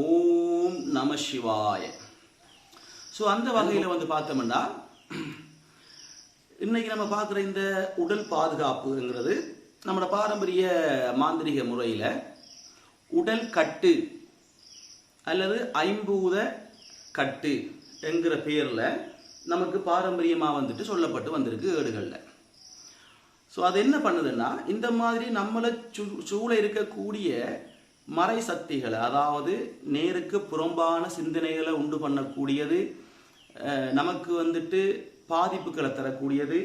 ஓம் நம சிவாய. ஸோ அந்த வகையில் வந்து பார்த்தோம்னா இன்னைக்கு நம்ம பார்க்குற இந்த உடல் பாதுகாப்புங்கிறது நம்மளோட பாரம்பரிய மாந்திரிக முறையில் உடல் கட்டு அல்லது ஐம்பூத கட்டு என்கிற பேரில் நமக்கு பாரம்பரியமாக வந்துட்டு சொல்லப்பட்டு வந்திருக்கு ஏடுகளில். ஸோ அது என்ன பண்ணுதுன்னா இந்த மாதிரி நம்மளை சூ சூழ இருக்கக்கூடிய மறை சக்திகளை அதாவது நேருக்கு புறம்பான சிந்தனைகளை உண்டு பண்ணக்கூடியது நமக்கு வந்துட்டு பாதிப்புகளை தரக்கூடியது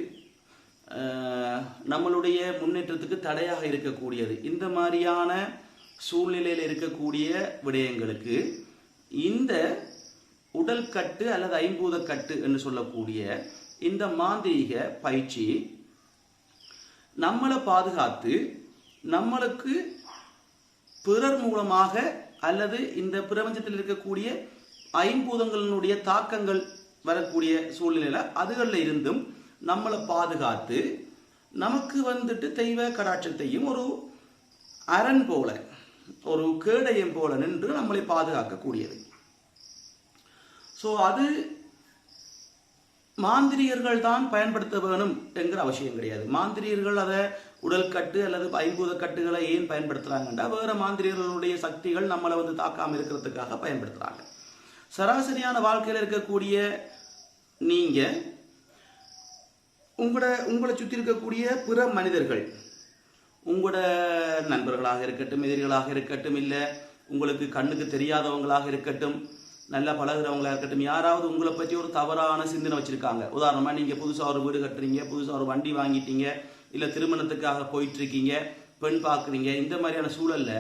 நம்மளுடைய முன்னேற்றத்துக்கு தடையாக இருக்கக்கூடியது. இந்த மாதிரியான சூழ்நிலையில் இருக்கக்கூடிய விடயங்களுக்கு இந்த உடல் கட்டு அல்லது ஐம்பூத கட்டு என்று சொல்லக்கூடிய இந்த மாந்திரீக பயிற்சி நம்மளை பாதுகாத்து நம்மளுக்கு பிறர் மூலமாக அல்லது இந்த பிரபஞ்சத்தில் இருக்கக்கூடிய ஐம்பூதங்களினுடைய தாக்கங்கள் வரக்கூடிய சூழ்நிலையில் அதுகளில் இருந்தும் நம்மளை பாதுகாத்து நமக்கு வந்துட்டு தெய்வ கடாட்சத்தையும் ஒரு அரண் போல ஒரு கேடயம் போல நின்று நம்மளை பாதுகாக்கக்கூடியது. ஸோ அது மாந்திரியர்கள் தான் பயன்படுத்த வேணும் என்கிற அவசியம் கிடையாது. மாந்திரியர்கள் அதை உடல் கட்டு அல்லது ஐம்பூத கட்டுகளை ஏன் பயன்படுத்துறாங்கன்னா வேற மாந்திரியர்களுடைய சக்திகள் நம்மளை வந்து தாக்காமல் இருக்கிறதுக்காக பயன்படுத்துறாங்க. சராசரியான வாழ்க்கையில் இருக்கக்கூடிய நீங்க உங்களோட உங்களை சுற்றி இருக்கக்கூடிய பிற மனிதர்கள் உங்களோட நண்பர்களாக இருக்கட்டும் எதிரிகளாக இருக்கட்டும் இல்லை உங்களுக்கு கண்ணுக்கு தெரியாதவங்களாக இருக்கட்டும் நல்லா பழகுறவங்களா இருக்கட்டும் யாராவது உங்களை பற்றி ஒரு தவறான சிந்தனை வச்சுருக்காங்க. உதாரணமாக நீங்கள் புதுசாக ஒரு வீடு கட்டுறீங்க புதுசாக ஒரு வண்டி வாங்கிட்டீங்க இல்லை திருமணத்துக்காக போயிட்டுருக்கீங்க பெண் பார்க்குறீங்க இந்த மாதிரியான சூழலில்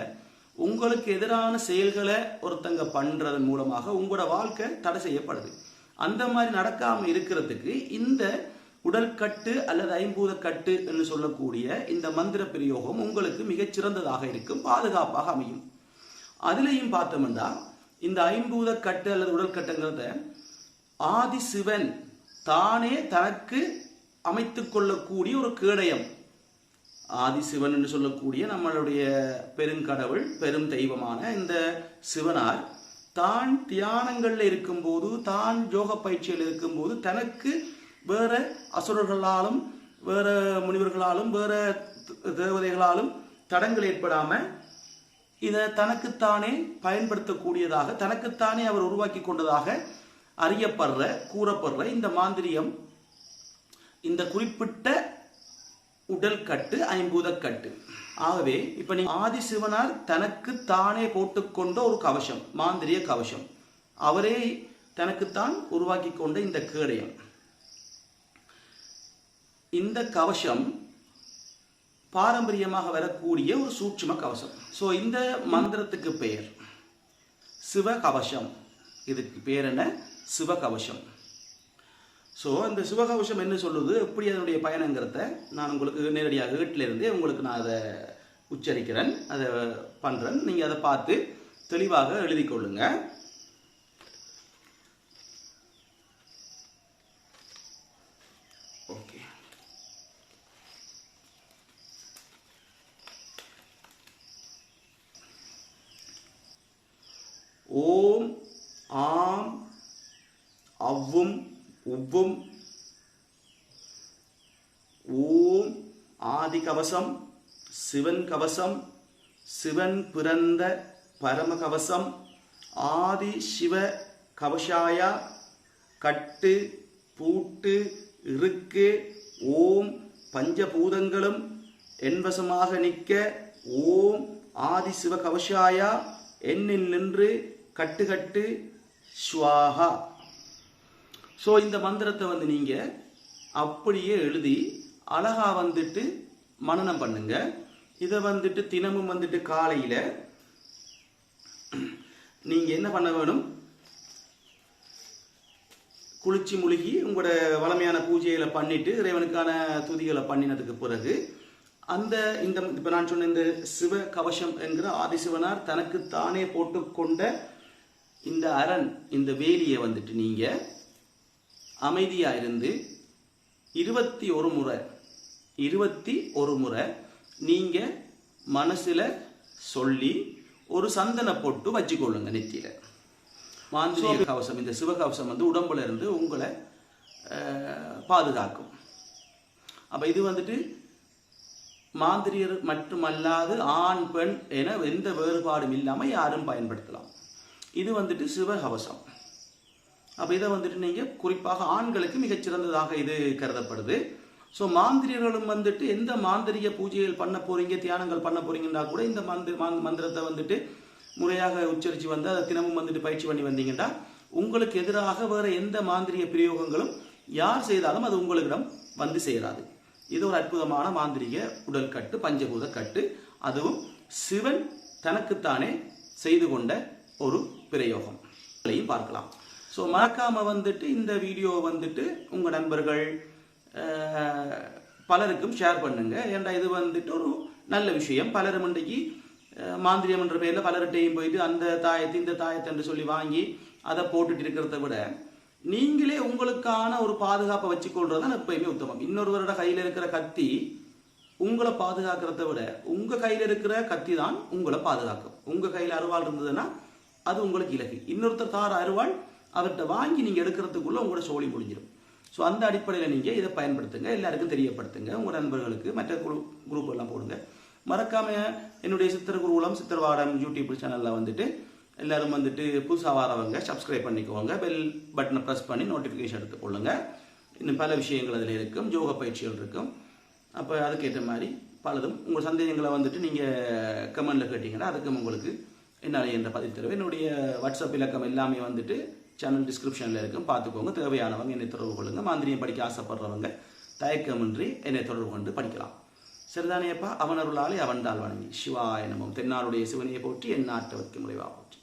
உங்களுக்கு எதிரான செயல்களை ஒருத்தங்க பண்ணுறதன் மூலமாக உங்களோட வாழ்க்கை தடை செய்யப்படுது. அந்த மாதிரி நடக்காமல் இருக்கிறதுக்கு இந்த உடல் கட்டு அல்லது ஐம்பூத கட்டு என்று சொல்லக்கூடிய இந்த மந்திர பிரயோகம் உங்களுக்கு மிகச்சிறந்ததாக இருக்கும் பாதுகாப்பாக அமையும். அதுலேயும் பார்த்தோம்னா இந்த ஐம்பூத கட்டு அல்லது உடல் கட்டுங்கிறத ஆதி சிவன் தானே தனக்கு அமைத்து கொள்ளக்கூடிய ஒரு கேடயம். ஆதி சிவன் என்று சொல்லக்கூடிய நம்மளுடைய பெருங்கடவுள் பெரும் தெய்வமான இந்த சிவனார் தான் தியானங்களில் இருக்கும்போது தான் யோக பயிற்சியில் இருக்கும்போது தனக்கு வேற அசுரர்களாலும் வேற முனிவர்களாலும் வேற தேவதைகளாலும் தடங்கள் ஏற்படாமல் இதை தனக்குத்தானே பயன்படுத்தக்கூடியதாக தனக்குத்தானே அவர் உருவாக்கி கொண்டதாக அறியப்படுற கூறப்படுற இந்த மாந்திரியம் இந்த குறிப்பிட்ட உடல் கட்டு ஐம்பூத கட்டு ஆகவே இப்ப நீ ஆதிசிவனார் தனக்கு தானே போட்டுக்கொண்ட ஒரு கவசம் மாந்திரிய கவசம். அவரே தனக்குத்தான் உருவாக்கி கொண்ட இந்த கேடயம். இந்த கவசம் பாரம்பரியமாக வரக்கூடிய ஒரு சூட்சும கவசம். ஸோ இந்த மந்திரத்துக்கு பெயர் சிவகவசம். இதுக்கு பேர் என்ன? சிவகவசம். ஸோ அந்த சிவகவசம் என்ன சொல்லுது? எப்படி அதனுடைய பயணங்கிறத நான் உங்களுக்கு நேரடியாக வீட்டிலிருந்தே உங்களுக்கு நான் அதை உச்சரிக்கிறேன் அதை பண்ணுறேன் நீங்கள் அதை பார்த்து தெளிவாக எழுதி கொள்ளுங்கள் ஓம் ஆம் அவ்வும் உவ்வும் ஓம் ஆதி கவசம் சிவன் கவசம் சிவன் பிறந்த பரம கவசம் ஆதி சிவ கவசாயா கட்டு பூட்டு இருக்கு ஓம் பஞ்சபூதங்களும் என்வசமாக நிற்க ஓம் ஆதி சிவ கவசாயா எண்ணில் நின்று கட்டுகட்டு ஸ்வாஹா. ஸோ இந்த மந்திரத்தை வந்து நீங்கள் அப்படியே எழுதி அழகா வந்துட்டு மனநம் பண்ணுங்க. இதை வந்துட்டு தினமும் வந்துட்டு காலையில் நீங்கள் என்ன பண்ண வேணும்? குளிச்சு முழுகி உங்களோட வளமையான பூஜைகளை பண்ணிட்டு இறைவனுக்கான துதிகளை பண்ணினதுக்கு பிறகு அந்த இந்த இப்போ நான் சொன்ன இந்த சிவ கவசம் என்கிற ஆதிசிவனார் தனக்கு தானே போட்டுக்கொண்ட இந்த அரண் இந்த வேலியை வந்துட்டு நீங்க அமைதியா இருந்து இருபத்தி ஒரு முறை இருபத்தி ஒரு முறை நீங்க மனசுல சொல்லி ஒரு சந்தன பொட்டு வச்சுக்கொள்ளுங்க நெத்தியில. மாந்திரிக கவசம் இந்த சிவகவசம் வந்து உடம்புல இருந்து உங்களை பாதுகாக்கும். அப்ப இது வந்துட்டு மாந்திரியர் மட்டுமல்லாது ஆண் பெண் என எந்த வேறுபாடும் இல்லாமல் யாரும் பயன்படுத்தலாம். இது வந்துட்டு சிவகவசம் அப்போ இதை வந்துட்டு நீங்கள் குறிப்பாக ஆண்களுக்கு மிகச்சிறந்ததாக இது கருதப்படுது. ஸோ மாந்திரியர்களும் வந்துட்டு எந்த மாந்திரிய பூஜைகள் பண்ண போறீங்க தியானங்கள் பண்ண போகிறீங்கன்னா கூட இந்த மந்திர மாந்- மந்திரத்தை வந்துட்டு முறையாக உச்சரித்து வந்து அதை தினமும் வந்துட்டு பயிற்சி பண்ணி வந்தீங்கன்னா உங்களுக்கு எதிராக வேற எந்த மாந்திரிய பிரயோகங்களும் யார் செய்தாலும் அது உங்களிடம் வந்து சேராது. இது ஒரு அற்புதமான மாந்திரிக உடல் கட்டு பஞ்சபூத கட்டு. அதுவும் சிவன் தனக்குத்தானே செய்து கொண்ட ஒரு பிரயோகம். பார்க்கலாம். ஸோ மறக்காம வந்துட்டு இந்த வீடியோ வந்துட்டு உங்கள் நண்பர்கள் பலருக்கும் ஷேர் பண்ணுங்க. ஏன்டா இது வந்துட்டு ஒரு நல்ல விஷயம். பலரும் இன்றைக்கு மாந்திரியம் என்ற பேர்ல பலர்கிட்டையும் போயிட்டு அந்த தாயத்தை இந்த தாயத்தை என்று சொல்லி வாங்கி அதை போட்டுட்டு இருக்கிறத விட நீங்களே உங்களுக்கான ஒரு பாதுகாப்பை வச்சுக்கொள்றது தான் எப்பயுமே உத்தமம். இன்னொருவரோட கையில் இருக்கிற கத்தி உங்களை பாதுகாக்கிறத விட உங்கள் கையில் இருக்கிற கத்தி தான் உங்களை பாதுகாக்கும். உங்கள் கையில் அருவாள் இருந்ததுன்னா அது உங்களுக்கு இலக்கு இன்னொருத்தர் தார் அருவாள் அவர்கிட்ட வாங்கி நீங்கள் எடுக்கிறதுக்குள்ளே உங்களோட சோழி முடிஞ்சிடும். ஸோ அந்த அடிப்படையில் நீங்கள் இதை பயன்படுத்துங்க எல்லாருக்கும் தெரியப்படுத்துங்க உங்கள் நண்பர்களுக்கு மற்ற குழு குரூப் எல்லாம் போடுங்க. மறக்காமல் என்னுடைய சித்திர குருகுலம் சித்திரவாடம் யூடியூப் சேனலில் வந்துட்டு எல்லோரும் வந்துட்டு புதுசாக வரவங்க சப்ஸ்கிரைப் பண்ணிக்கோங்க பெல் பட்டனை ப்ரெஸ் பண்ணி நோட்டிஃபிகேஷன் எடுத்துக்கொள்ளுங்க இன்னும் பல விஷயங்கள் அதில் இருக்கும் யோக பயிற்சிகள் இருக்கும். அப்போ அதுக்கேற்ற மாதிரி பலதும் உங்கள் சந்தேகங்களை வந்துட்டு நீங்கள் கமெண்டில் கேட்டிங்கன்னா அதுக்கும் உங்களுக்கு என்னால் என்ற பதில் தருவேன். என்னுடைய வாட்ஸ்அப் இலக்கம் எல்லாமே வந்துட்டு சேனல் டிஸ்கிரிப்ஷனில் இருக்கும். பார்த்துக்கோங்க. தேவையானவங்க என்னை தொடர்பு கொள்ளுங்க. மாந்திரியம் படிக்க ஆசைப்படுறவங்க தயக்கமின்றி என்னை தொடர்பு கொண்டு படிக்கலாம். சரிதானேப்பா அவனருளாலே அவன் தாள் வணங்கி. சிவாய நமம் தென்னாருடைய சிவனையை போற்றி என் நாட்டவர்க்கு முறைவாக போற்றி.